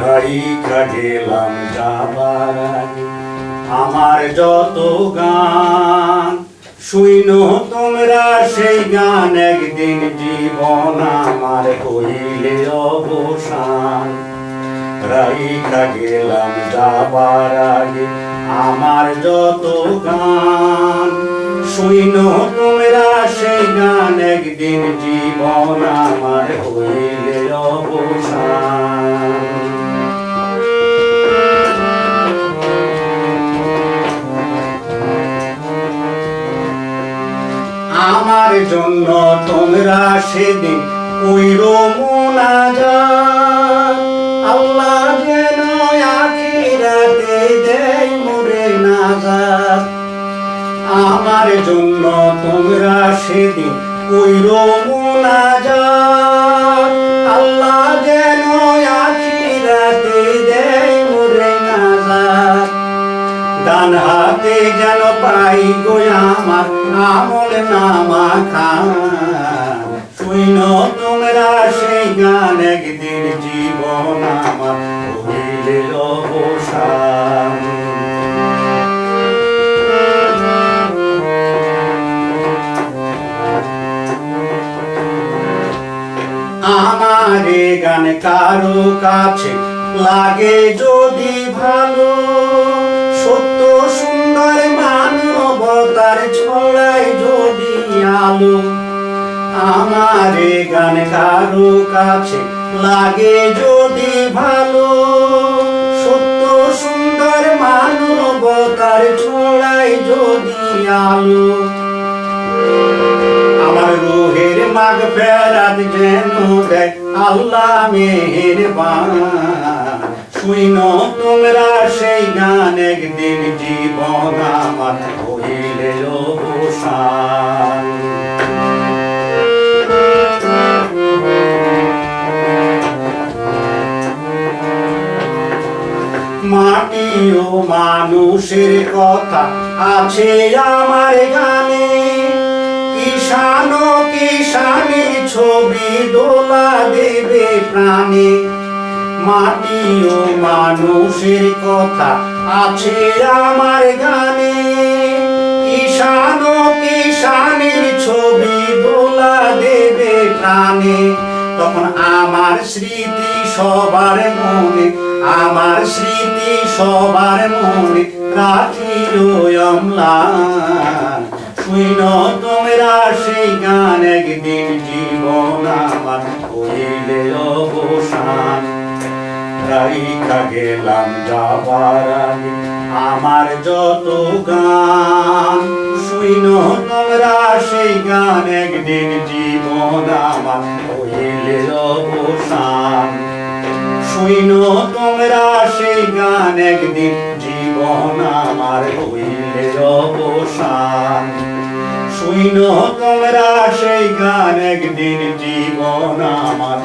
রাইখা গেলাম যাবার আমার যত গান, শুইন তোমরা সেই গান, একদিন জীবন আমার হইলে অবসান। রাইখা গেলাম যাবার আগে, আমার যত গান, শুইন তোমরা সেই গান, একদিন জীবন আমার হইলে অবসান। জন্য তোমরা সেদিন মোনাজাত। আল্লাহ যেন আখিরাতে আমার জন্য তোমরা সেদিন কইর মোনাজাত। ডান হাতে যেন পাই গো আমার আমল নামা খান। শুইন তোমরা সেই গান একদিন জীবন আমার অবসান আমার গান কারও কাছে লাগে যদি ভালো আমার গান কারও কাছে লাগে যদি ভালো। সত্য সুন্দর মানবতার ছড়ায় যদি আলো। আমার রুহের মাগ ফেরাত যেন দেয় আল্লাহ মেহেরবান। শুইন তোমরা সেই গান একদিন জীবন আমার হইলে অবসান মাটি মানুষের কথা আছে আমার গানে। কিষান কিষানি ছবি দোলা দেবে প্রাণে। মাটি ও মানুষের কথা আছে আমার গানে। কিষান কিষানির ছবি দোলা দেবে প্রাণে। তখন আমার স্মৃতি সবার মনে, আমার স্মৃতি সবার মনে রাখিল শুইন তোমরা সেই গান একদিন জীবন আমার অবসান। গেলাম যাবার আগে আমার যত গান। শুইন তোমরা সেই গান একদিন জীবন আমার হইলে অবসান শুইন তোমরা সেই গান একদিন, জীবন আমার হইলে অবসান শুইন তোমরা সেই গান একদিন, জীবন আমার